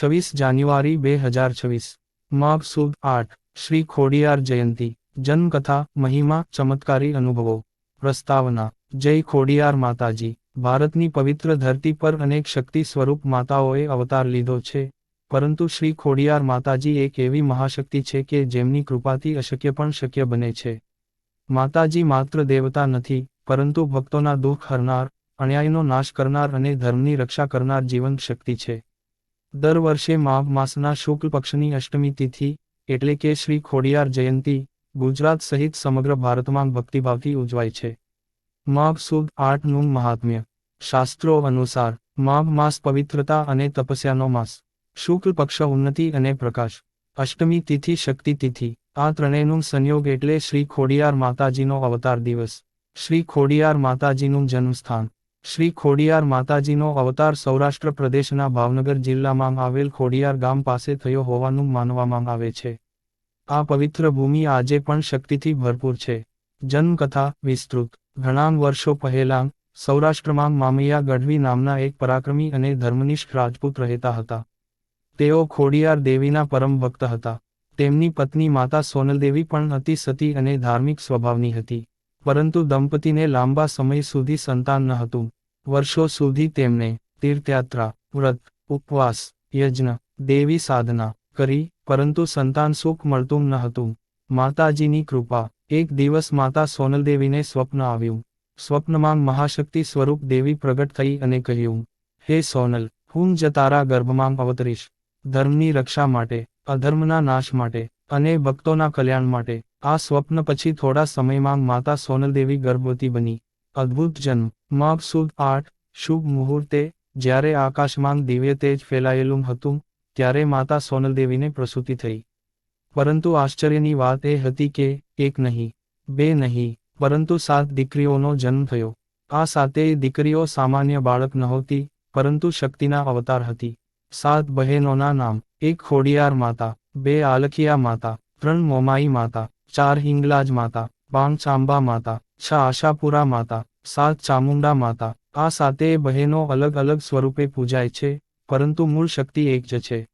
છવ્વીસ જાન્યુઆરી બે હજાર છવ્વીસ. માઘ સુદ આઠ, શ્રી ખોડિયાર જયંતી જન્મકથા મહિમા, ચમત્કારી અનુભવો. પ્રસ્તાવના, જય ખોડિયાર માતાજી, ભારતની પવિત્ર ધરતી પર અનેક શક્તિ સ્વરૂપ માતાઓએ અવતાર લીધો છે. પરંતુ શ્રી ખોડિયાર માતાજી એક એવી મહાશક્તિ છે કે જેમની કૃપાથી અશક્ય પણ શક્ય બને છે. માતાજી માત્ર દેવતા નથી, પરંતુ ભક્તોના દુઃખ હરનાર, અન્યાયનો નાશ કરનાર અને ધર્મની રક્ષા કરનાર જીવંત શક્તિ છે. દર વર્ષે માઘ માસના શુક્લ પક્ષની અષ્ટમી તિથિ, એટલે કે શ્રી ખોડિયાર જયંતી, ગુજરાત સહિત સમગ્ર ભારતમાં ભક્તિભાવથી ઉજવાય છે. માઘ સુદ આઠનું મહાત્મ્ય. શાસ્ત્રો અનુસાર માઘ માસ પવિત્રતા અને તપસ્યાનો માસ. શુક્લ પક્ષ ઉન્નતિ અને પ્રકાશ. અષ્ટમી તિથિ શક્તિ તિથિ. આ ત્રણેયનું સંયોગ એટલે શ્રી ખોડિયાર માતાજીનો અવતાર દિવસ. શ્રી ખોડિયાર માતાજીનું જન્મસ્થાન. શ્રી ખોડિયાર માતાજીનો અવતાર સૌરાષ્ટ્ર પ્રદેશના ભાવનગર જિલ્લામાં આવેલ ખોડિયાર ગામ પાસે થયો હોવાનું માનવામાં આવે છે. આ પવિત્ર ભૂમિ આજે પણ શક્તિથી ભરપૂર છે. જન્મકથા વિસ્તૃત. ઘણા વર્ષો પહેલાં સૌરાષ્ટ્રમાં મામૈયા ગઢવી નામના એક પરાક્રમી અને ધર્મનિષ્ઠ રાજપૂત રહેતા હતા. તેઓ ખોડિયાર દેવીના પરમ ભક્ત હતા. તેમની પત્ની માતા સોનલદેવી પણ અતિ સતી અને ધાર્મિક સ્વભાવની હતી. પરંતુ દંપતીને લાંબા સમય સુધી સંતાન ન હતું. વર્ષો સુધી તેમને તીર્થયાત્રા, વ્રત, ઉપવાસ, યજ્ઞ, દેવી સાધના કરી, પરંતુ સંતાન સુખ મળતું ન હતું. માતાજીની કૃપા, એક દિવસ માતા સોનલદેવીને સ્વપ્ન આવ્યું. સ્વપ્નમાં મહાશક્તિ સ્વરૂપ દેવી પ્રગટ થઈ અને કહ્યું, હે સોનલ, હું જ તારા ગર્ભમાં અવતરીશ. ધર્મની રક્ષા માટે, અધર્મના નાશ માટે અને ભક્તોના કલ્યાણ માટે. આ સ્વપ્ન પછી થોડા સમયમાં માતા સોનલદેવી ગર્ભવતી બની. અદ્ભુત જન્મ. માઘ સુદ આઠ, શુભ મુહૂર્તે, જ્યારે આકાશમાં દિવ્ય તેજ ફેલાયેલું હતું, ત્યારે માતા સોનલદેવીને પ્રસૂતિ થઈ. પરંતુ આશ્ચર્યની વાત એ હતી કે, એક નહીં, બે નહીં, પરંતુ સાત દીકરીઓનો જન્મ થયો. આ સાતેય દીકરીઓ સામાન્ય બાળક નહોતી, પરંતુ શક્તિના અવતાર હતી. સાત બહેનોના નામ, એક ખોડિયાર માતા, બે આલખિયા માતા, ત્રણ મોમાઈ માતા, ચાર હિંગલાજ માતા, પાંચ આંબા માતા છ આશાપુરા માતા, સાત ચામુંડા માતા, આ સાતેય બહેનો અલગ અલગ સ્વરૂપે પૂજાય છે, પરંતુ મૂળ શક્તિ એક જ છે.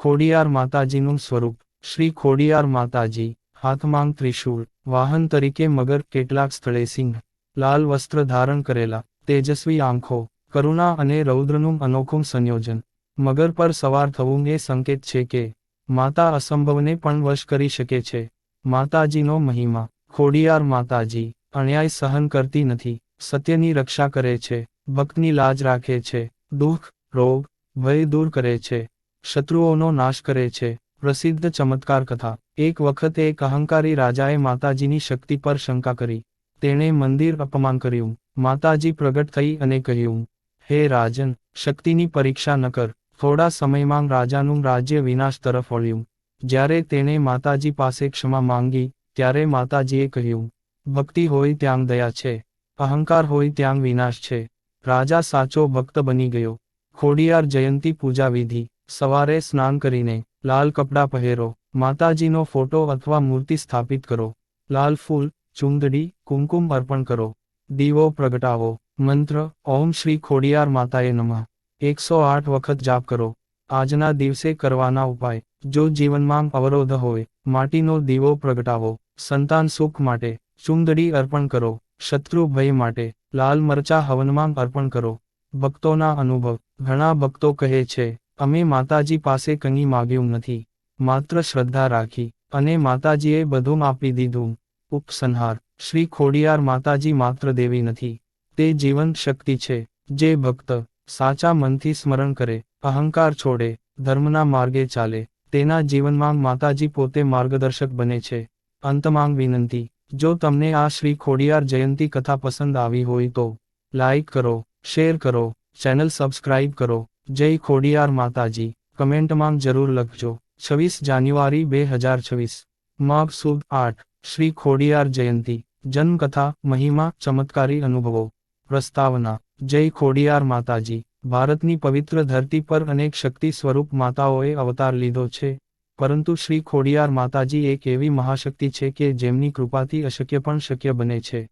ખોડિયાર માતાજીનું સ્વરૂપ, શ્રી ખોડિયાર માતાજી, હાથમાંગ ત્રિશૂળ, વાહન તરીકે મગર કેટલાક સ્થળે સિંહ, લાલ વસ્ત્ર ધારણ કરેલા, તેજસ્વી આંખો, કરુણા અને રૌદ્રનું અનોખું સંયોજન. મગર પર સવાર થવું એ સંકેત છે કે, માતા અસંભવને પણ વશ કરી શકે છે. માતાજીનો મહિમા, ખોડિયાર માતાજી. અન્યાય સહન કરતી નથી. સત્યની રક્ષા કરે છે. ભક્તની લાજ રાખે છે. દુઃખ, રોગ, ભય દૂર કરે છે. શત્રુઓનો નાશ કરે છે. પ્રસિદ્ધ ચમત્કાર કથા. એક વખત એક અહંકારી રાજાએ માતાજીની શક્તિ પર શંકા કરી. તેણે મંદિર અપમાન કર્યું. માતાજી પ્રગટ થઈ અને કહ્યું, હે રાજન, શક્તિની પરીક્ષા ન કર. થોડા સમયમાં રાજાનું રાજ્ય વિનાશ તરફ વળ્યું. જ્યારે તેણે માતાજી પાસે ક્ષમા માંગી, ત્યારે માતાજીએ કહ્યું ભક્તિ હોય ત્યાં દયા છે, અહંકાર હોય ત્યાં વિનાશ છે. રાજા સાચો ભક્ત બની ગયો. ખોડિયાર જયંતી પૂજા વિધિ. સવારે સ્નાન કરીને લાલ કપડાં પહેરો, માતાજીનો ફોટો અથવા મૂર્તિ સ્થાપિત કરો. લાલ ફૂલ, ચુંદડી, કુમકુમ અર્પણ કરો. દીવો પ્રગટાવો. મંત્ર, ઓમ શ્રી ખોડિયાર માતાએ નમઃ. એકસો આઠ વખત જાપ કરો. આજના દિવસે કરવાના ઉપાય. જો જીવનમાં અવરોધ હોય, માટીનો દીવો પ્રગટાવો. સંતાન સુખ માટે ચુંદડી અર્પણ કરો. શત્રુ ભય માટે લાલ મરચા હવનમાં અર્પણ કરો. ભક્તોના અનુભવ. ઘણા ભક્તો કહે છે, અમે માતાજી પાસે કંઈ માગ્યું નથી. માત્ર શ્રદ્ધા રાખી અને માતાજીએ બધું આપી દીધું. ઉપસંહાર. શ્રી ખોડિયાર માતાજી માત્ર દેવી નથી. તે જીવંત શક્તિ છે. જે ભક્ત સાચા મનથી સ્મરણ કરે, અહંકાર છોડે, ધર્મના માર્ગે ચાલે, તેના જીવનમાં માતાજી પોતે માર્ગદર્શક બને છે. અંતમાંગ વિનંતી. જો તમને આ શ્રી ખોડિયાર જયંતી કથા પસંદ આવી હોય તો લાઈક કરો શેર કરો ચેનલ સબસ્ક્રાઇબ કરો. જય ખોડિયાર માતાજી. કમેન્ટમાં જરૂર લખજો. છવ્વીસ જાન્યુઆરી બે હજાર છવ્વીસ. માઘ સુદ આઠ. શ્રી ખોડિયાર જયંતી. જન્મકથા મહિમા, ચમત્કારી અનુભવો. પ્રસ્તાવના. જય ખોડિયાર માતાજી. ભારતની પવિત્ર ધરતી પર અનેક શક્તિ સ્વરૂપ માતાઓએ અવતાર લીધો છે. પરંતુ શ્રી ખોડિયાર માતાજી એક એવી મહાશક્તિ છે કે જેમની કૃપાથી અશક્ય પણ શક્ય બને છે.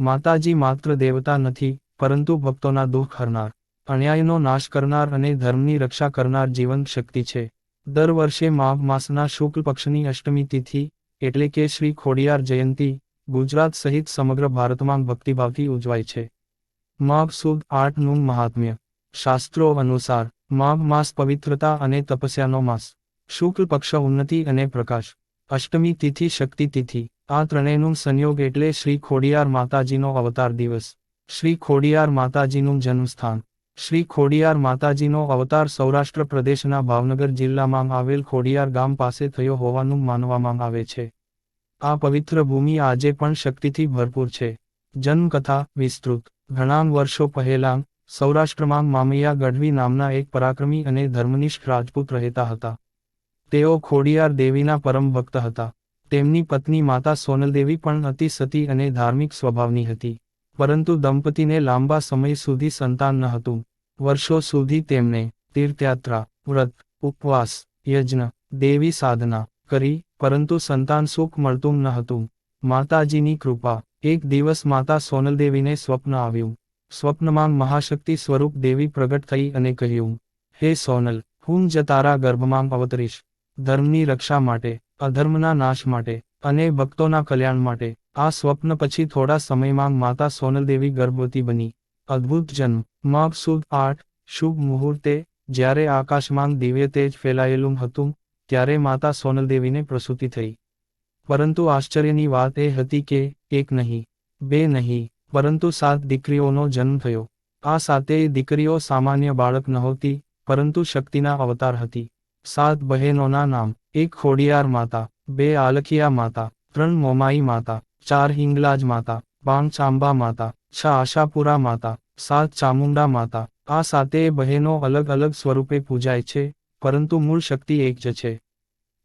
માતાજી માત્ર દેવતા નથી, પરંતુ ભક્તોના દુઃખ હરનાર, અન્યાયનો નાશ કરનાર અને ધર્મની રક્ષા કરનાર જીવંત શક્તિ છે. દર વર્ષે માઘ માસના શુક્લ પક્ષની અષ્ટમી તિથિ, એટલે કે શ્રી ખોડિયાર જયંતી, ગુજરાત સહિત સમગ્ર ભારતમાં ભક્તિભાવથી ઉજવાય છે. માઘ સુદ આઠનું મહાત્મ્ય. શાસ્ત્રો અનુસાર માઘ માસ પવિત્રતા અને તપસ્યાનો માસ. શુક્લ પક્ષ ઉન્નતિ અને પ્રકાશ. અષ્ટમી તિથિ શક્તિ તિથિ. આ ત્રણેયનું સંયોગ એટલે શ્રી ખોડિયાર માતાજીનો અવતાર દિવસ. શ્રી ખોડિયાર માતાજીનું જન્મસ્થાન. શ્રી ખોડિયાર માતાજીનો અવતાર સૌરાષ્ટ્ર પ્રદેશના ભાવનગર જિલ્લામાં આવેલ ખોડિયાર ગામ પાસે થયો હોવાનું માનવામાં આવે છે. આ પવિત્ર ભૂમિ આજે પણ શક્તિથી ભરપૂર છે. જન્મકથા વિસ્તૃત. ઘણા વર્ષો પહેલાં સૌરાષ્ટ્રમાં મામૈયા ગઢવી નામના એક પરાક્રમી અને ધર્મનિષ્ઠ રાજપૂત રહેતા હતા. તેઓ ખોડિયાર દેવીના પરમ ભક્ત હતા. તેમની પત્ની માતા સોનલદેવી પણ અતિ સતી અને ધાર્મિક સ્વભાવની હતી. પરંતુ દંપતીને લાંબા સમય સુધી સંતાન ન હતું. વર્ષો સુધી તેમને તીર્થયાત્રા, વ્રત, ઉપવાસ, યજ્ઞ, દેવી સાધના કરી, પરંતુ સંતાન સુખ મળતું ન હતું. માતાજીની કૃપા. એક દિવસ માતા સોનલદેવીને સ્વપ્ન આવ્યું. સ્વપ્નમાં મહાશક્તિ સ્વરૂપ દેવી પ્રગટ થઈ અને કહ્યું, હે સોનલ, હું જ તારા ગર્ભમાં અવતરીશ. ધર્મની રક્ષા માટે, અધર્મના નાશ માટે અને ભક્તોના કલ્યાણ માટે, આ સ્વપ્ન પછી થોડા સમયમાં માતા સોનલદેવી ગર્ભવતી બની. અદ્ભુત જન્મ. માપ સુદ આઠ, શુભ મુહૂર્તે, જ્યારે આકાશમાં દિવ્ય તેજ ફેલાયેલું હતું, ત્યારે માતા સોનલદેવીને પ્રસૂતિ થઈ. પરંતુ આશ્ચર્યની વાત એ હતી કે, એક નહીં, બે નહીં, પરંતુ સાત દીકરીઓનો જન્મ થયો. આ સાતેય દીકરીઓ સામાન્ય બાળક નહોતી, પરંતુ શક્તિના અવતાર હતી. સાત બહેનોના નામ, એક ખોડિયાર માતા, બે આલખિયા માતા, ત્રણ મોમાઈ માતા, ચાર હિંગલાજ માતા, પાંચ ચાંબા માતા, છ આશાપુરા માતા, સાત ચામુંડા માતા. આ સાતેય બહેનો અલગ અલગ સ્વરૂપે પૂજાય છે, પરંતુ મૂળ શક્તિ એક જ છે.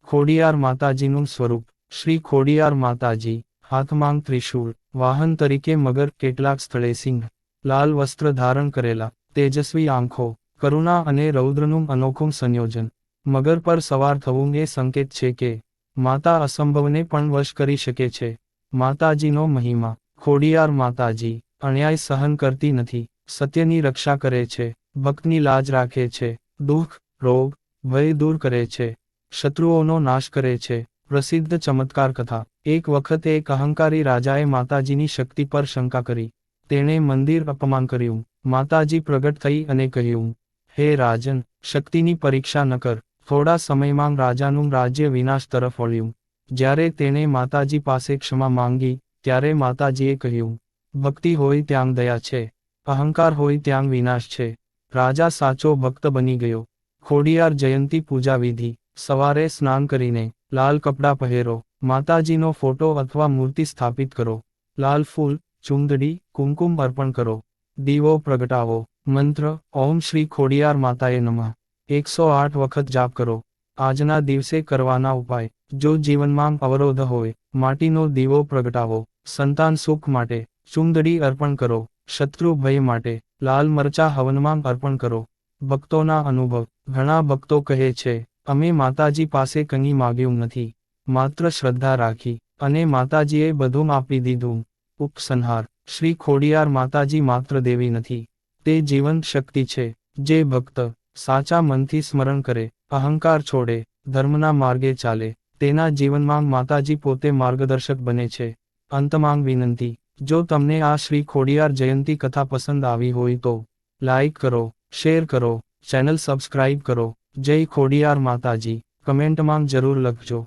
ખોડિયાર માતાજીનું સ્વરૂપ, શ્રી ખોડિયાર માતાજી હાથમાં ત્રિશૂળ, વાહન તરીકે મગર કેટલાક સ્થળે સિંહ, લાલ વસ્ત્ર ધારણ કરેલા, તેજસ્વી આંખો, કરુણા અને રૌદ્રનું અનોખું સંયોજન. મગર પર સવાર થવું એ સંકેત છે કે માતા અસંભવને પણ વશ કરી શકે છે. માતાજીનો મહિમા. ખોડિયાર માતાજી, અન્યાય સહન કરતી નથી. સત્યની રક્ષા કરે છે. ભક્તની લાજ રાખે છે. દુઃખ, રોગ, ભય દૂર કરે છે. શત્રુઓનો નાશ કરે છે. પ્રસિદ્ધ ચમત્કાર કથા. એક વખત એક અહંકારી રાજાએ માતાજીની શક્તિ પર શંકા કરી. તેણે મંદિર અપમાન કર્યું. માતાજી પ્રગટ થઈ અને કહ્યું, હે રાજન, શક્તિની પરીક્ષા ન કર. થોડા સમયમાં રાજાનું રાજ્ય વિનાશ તરફ વળ્યું. જ્યારે તેણે માતાજી પાસે ક્ષમા માંગી, ત્યારે માતાજીએ કહ્યું, ભક્તિ હોય ત્યાં દયા છે, અહંકાર હોય ત્યાં વિનાશ છે. રાજા સાચો ભક્ત બની ગયો. ખોડિયાર જયંતી પૂજા વિધિ સવારે સ્નાન કરીને લાલ કપડાં પહેરો, માતાજીનો ફોટો અથવા મૂર્તિ સ્થાપિત કરો. લાલ ફૂલ, ચુંદડી, કુમકુમ અર્પણ કરો. દીવો પ્રગટાવો. મંત્ર, ઓમ શ્રી ખોડિયાર માતાએ નમઃ. એકસો આઠ વખત જાપ કરો. આજના દિવસે કરવાના ઉપાય. જો જીવનમાં અવરોધ હોય, માટીનો દીવો પ્રગટાવો. સંતાન સુખ માટે ચુંદડી અર્પણ કરો. શત્રુ ભય માટે લાલ મરચા હવનમાં અર્પણ કરો. ભક્તોના અનુભવ. ઘણા ભક્તો કહે છે, અમે માતાજી પાસે કંઈ માગ્યું નથી. માત્ર શ્રદ્ધા રાખી અને માતાજીએ બધું આપી દીધું. ઉપસંહાર. શ્રી ખોડિયાર માતાજી માત્ર દેવી નથી. તે જીવન શક્તિ છે. જે ભક્ત સાચા મનથી સ્મરણ કરે, અહંકાર છોડે, ધર્મના માર્ગે ચાલે, તેના જીવનમાં માતાજી પોતે માર્ગદર્શક બને છે. અંતમાંગ વિનંતી, જો તમને આ શ્રી ખોડિયાર જયંતી કથા પસંદ આવી હોય તો, લાઈક કરો, શેર કરો, ચેનલ સબસ્ક્રાઇબ કરો. જય ખોડિયાર માતાજી, કમેન્ટમાં જરૂર લખજો.